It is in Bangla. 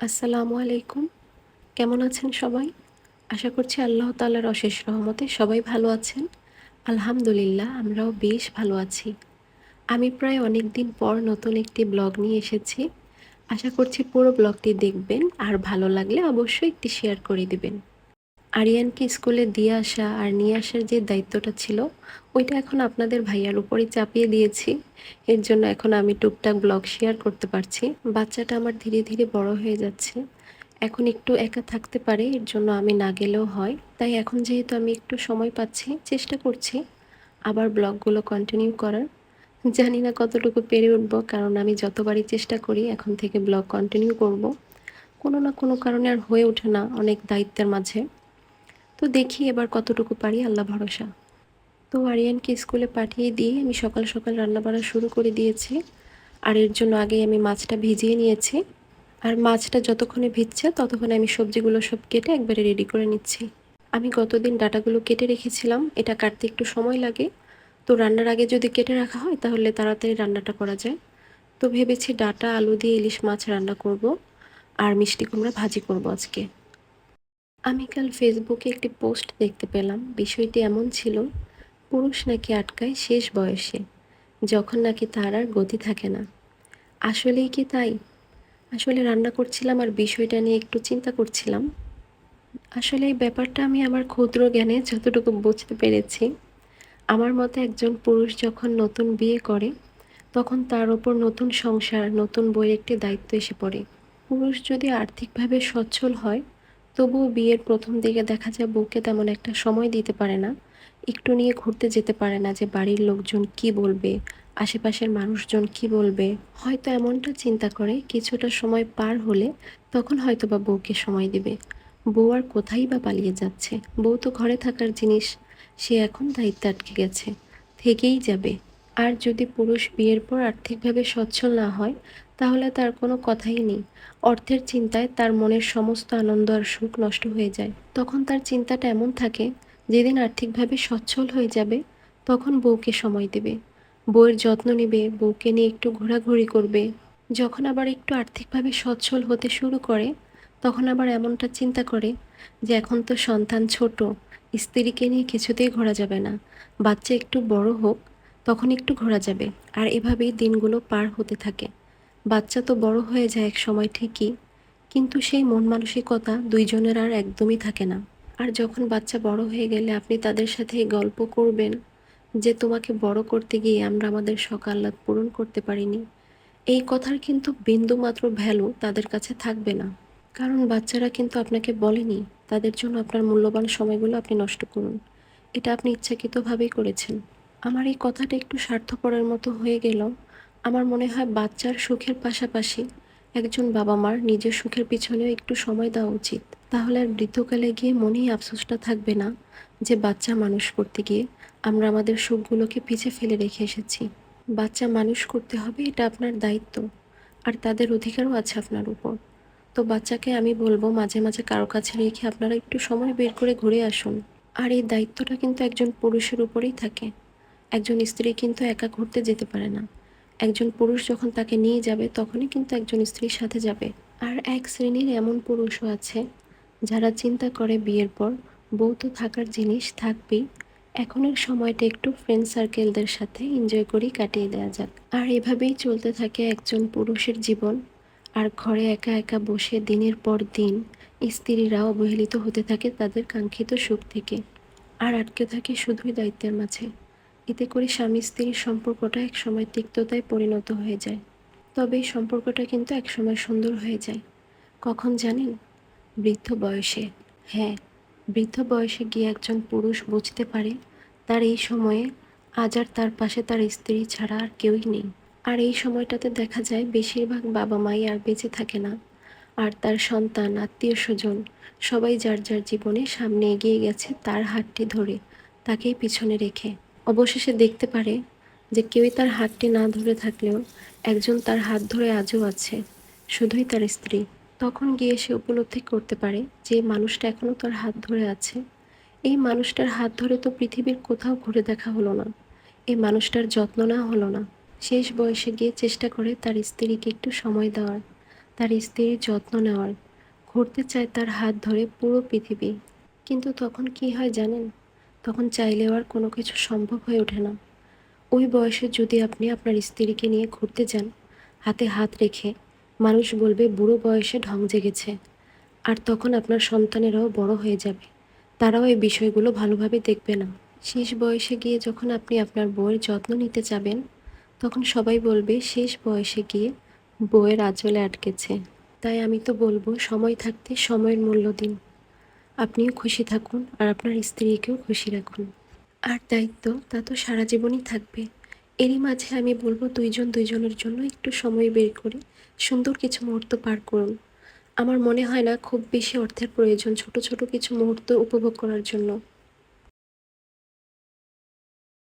আসসালামু আলাইকুম। কেমন আছেন সবাই? আশা করছি আল্লাহ তালার অশেষ রহমতে সবাই ভালো আছেন। আলহামদুলিল্লাহ, আমরাও বেশ ভালো আছি। আমি প্রায় অনেক দিন পর নতুন একটি ব্লগ নিয়ে এসেছি। আশা করছি পুরো ব্লগটি দেখবেন আর ভালো লাগলে অবশ্যই একটি শেয়ার করে দিবেন। আরিয়ানকে স্কুলে দিয়ে আসা আর নিয়ে আসার যে দায়িত্বটা ছিল, ওইটা এখন আপনাদের ভাইয়ার উপরই চাপিয়ে দিয়েছি। এর জন্য এখন আমি টুকটাক ব্লগ শেয়ার করতে পারছি। বাচ্চাটা আমার ধীরে ধীরে বড় হয়ে যাচ্ছে। এখন একটু একা থাকতে পারে, এর জন্য আমি না গেলেও হয়। তাই এখন যেহেতু আমি একটু সময় পাচ্ছি, চেষ্টা করছি আবার ব্লগগুলো কন্টিনিউ করার। জানি না কতটুকু পেরে উঠবো, কারণ আমি যতবারই চেষ্টা করি এখন থেকে ব্লগ কন্টিনিউ করব। কোনো না কোনো কারণে আর হয়ে ওঠে না অনেক দায়িত্বের মাঝে। তো দেখি এবার কতটুকু পারি, আল্লাহ ভরসা। তো আরিয়ানকে স্কুলে পাঠিয়ে দিয়ে আমি সকাল সকাল রান্না বাড়া শুরু করে দিয়েছি। আর এর জন্য আগেই আমি মাছটা ভিজিয়ে নিয়েছি। আর মাছটা যতক্ষণে ভিজছে ততক্ষণে আমি সবজিগুলো সব কেটে একবারে রেডি করে নিচ্ছি। আমি গতদিন ডাটাগুলো কেটে রেখেছিলাম, এটা কাটতে একটু সময় লাগে। তো রান্নার আগে যদি কেটে রাখা হয় তাহলে তাড়াতাড়ি রান্নাটা করা যায়। তো ভেবেছি ডাটা, আলু দিয়ে ইলিশ মাছ রান্না করব। আর মিষ্টি কুমড়া ভাজি করব আজকে। আমি কাল ফেসবুকে একটি পোস্ট দেখতে পেলাম। বিষয়টি এমন ছিল, পুরুষ নাকি আটকায় শেষ বয়সে, যখন নাকি তার আর গতি থাকে না। আসলেই কি তাই? আসলে রান্না করছিলাম আর বিষয়টা নিয়ে একটু চিন্তা করছিলাম। আসলে এই ব্যাপারটা আমি আমার ক্ষুদ্র জ্ঞানে যতটুকু বুঝতে পেরেছি, আমার মতে একজন পুরুষ যখন নতুন বিয়ে করে, তখন তার ওপর নতুন সংসার, নতুন বইয়ের একটি দায়িত্ব এসে পড়ে। পুরুষ যদি আর্থিকভাবে সচ্ছল হয় তবুও বিয়ের প্রথম দিকে দেখা যায় বউকে তেমন একটা সময় দিতে পারে না। একটু নিয়ে ঘুরতে যেতে পারে না যে বাড়ির লোকজন কি বলবে, আশেপাশের মানুষজন কি বলবে। হয়তো এমনটা চিন্তা করে কিছুটা সময় পার হলে তখন হয়তো বা বউকে সময় দিবে। বউ আর কোথায় বা পালিয়ে যাচ্ছে? বউ তো ঘরে থাকার জিনিস, সে এখন দায়িত্বে আটকে গেছে, থেকেই যাবে। আর যদি পুরুষ বিয়ের পর আর্থিকভাবে সচ্ছল না হয়, তাহলে তার কোনো কথাই নেই। অর্থের চিন্তায় তার মনের সমস্ত আনন্দ আর সুখ নষ্ট হয়ে যায়। তখন তার চিন্তাটা এমন থাকে, যেদিন আর্থিকভাবে সচ্ছল হয়ে যাবে, তখন বউকে সময় দেবে। বউয়ের যত্ন নেবে, বউকে নিয়ে একটু ঘোরাঘুরি করবে। যখন আবার একটু আর্থিকভাবে সচ্ছল হতে শুরু করে, তখন আবার এমনটা চিন্তা করে যে এখন তো সন্তান ছোট, স্ত্রীকে নিয়ে কিছুতেই ঘোরা যাবে না। বাচ্চা একটু বড় হোক তখন একটু ঘোরা যাবে, আর এভাবেই দিনগুলো পার হতে থাকে। বাচ্চা তো বড় হয়ে যায় এক সময় ঠিকই, কিন্তু সেই মন মানসিকতা দুইজনের আর একদমই থাকে না। আর যখন বাচ্চা বড় হয়ে গেলে আপনি তাদের সাথে গল্প করবেন যে, তোমাকে বড় করতে গিয়ে আমরা আমাদের আহ্লাদ পূরণ করতে পারিনি। এই কথার কিন্তু বিন্দু মাত্র ভ্যালু তাদের কাছে থাকবে না। কারণ বাচ্চারা কিন্তু আপনাকে বলেনি, তাদের জন্য আপনার মূল্যবান সময়গুলো আপনি নষ্ট করুন। এটা আপনি ইচ্ছাকৃতভাবেই করেছেন। আমার এই কথাটা একটু স্বার্থপরের মতো হয়ে গেল। আমার মনে হয় বাচ্চার সুখের পাশাপাশি একজন বাবা মার নিজের সুখের পিছনেও একটু সময় দেওয়া উচিত। তাহলে আর বৃদ্ধকালে গিয়ে মনেই আফসোসটা থাকবে না যে বাচ্চা মানুষ করতে গিয়ে আমরা আমাদের সুখগুলোকে পিছে ফেলে রেখে এসেছি। বাচ্চা মানুষ করতে হবে এটা আপনার দায়িত্ব আর তাদের অধিকারও আছে আপনার উপর। তো বাচ্চাকে আমি বলব মাঝে মাঝে কারও কাছে রেখে আপনারা একটু সময় বের করে ঘুরে আসুন। আর এই দায়িত্বটা কিন্তু একজন পুরুষের উপরেই থাকে। একজন স্ত্রী কিন্তু একা ঘুরতে যেতে পারে না। একজন পুরুষ যখন তাকে নিয়ে যাবে, তখনই কিন্তু একজন স্ত্রীর সাথে যাবে। আর এক শ্রেণির এমন পুরুষও আছে, যারা চিন্তা করে বিয়ের পর, বউ তো থাকার জিনিস থাকবেই। এখনের সময়টা একটু ফ্রেন্ড সার্কেলদের সাথে এনজয় করেই কাটিয়ে দেওয়া যাক। আর এভাবেই চলতে থাকে একজন পুরুষের জীবন। আর ঘরে একা একা বসে দিনের পর দিন স্ত্রীরা অবহেলিত হতে থাকে তাদের কাঙ্ক্ষিত সুখ থেকে। আর আটকে থাকে শুধুই দায়িত্বের মাঝে। এতে করে স্বামী স্ত্রীর সম্পর্কটা একসময় তিক্ততায় পরিণত হয়ে যায়। তবে এই সম্পর্কটা কিন্তু একসময় সুন্দর হয়ে যায়। কখন জানেন? বৃদ্ধ বয়সে। হ্যাঁ বৃদ্ধ বয়সে গিয়ে একজন পুরুষ বুঝতে পারে, তার এই সময়ে আজ আর তার পাশে তার স্ত্রী ছাড়া আর কেউই নেই। আর এই সময়টাতে দেখা যায় বেশিরভাগ বাবা মাই আর বেঁচে থাকে না। আর তার সন্তান, আত্মীয় স্বজন, সবাই যার যার জীবনে সামনে এগিয়ে গেছে তার হাতটি ধরে, তাকেই পিছনে রেখে। অবশেষে দেখতে পারে যে কেউই তার হাতটি না ধরে থাকলেও একজন তার হাত ধরে আজও আছে, শুধুই তার স্ত্রী। তখন গিয়ে সে উপলব্ধি করতে পারে যে মানুষটা এখনও তার হাত ধরে আছে। এই মানুষটার হাত ধরে তো পৃথিবীর কোথাও ঘুরে দেখা হলো না। এই মানুষটার যত্ন না হলো না। শেষ বয়সে গিয়ে চেষ্টা করে তার স্ত্রীকে একটু সময় দেওয়ার, তার স্ত্রীর যত্ন নেওয়ার, ঘুরতে চায় তার হাত ধরে পুরো পৃথিবী। কিন্তু তখন কি হয় জানেন? তখন চাইলেও আর কোনো কিছু সম্ভব হয়ে ওঠে না। ওই বয়সে যদি আপনি আপনার স্ত্রীকে নিয়ে ঘুরতে যান, হাতে হাত রেখে, মানুষ বলবে, বুড়ো বয়সে ঢং জেগেছে। আর তখন আপনার সন্তানেরাও বড় হয়ে যাবে। তারাও এই বিষয়গুলো ভালোভাবে দেখবে না। শেষ বয়সে গিয়ে যখন আপনি আপনার বউয়ের যত্ন নিতে যাবেন, তখন সবাই বলবে, শেষ বয়সে গিয়ে বউয়ের আঁচলে আটকেছে। তাই আমি তো বলব, সময় থাকতে সময়ের মূল্য দিন। আপনিও খুশি থাকুন আর আপনার স্ত্রীকেও খুশি রাখুন। আর দায়িত্ব তা তো সারা জীবনই থাকবে। এরই মাঝে আমি বলব দুইজন দুইজনের জন্য একটু সময় বের করে সুন্দর কিছু মুহূর্ত পার করুন। আমার মনে হয় না খুব বেশি অর্থের প্রয়োজন ছোট ছোট কিছু মুহূর্ত উপভোগ করার জন্য।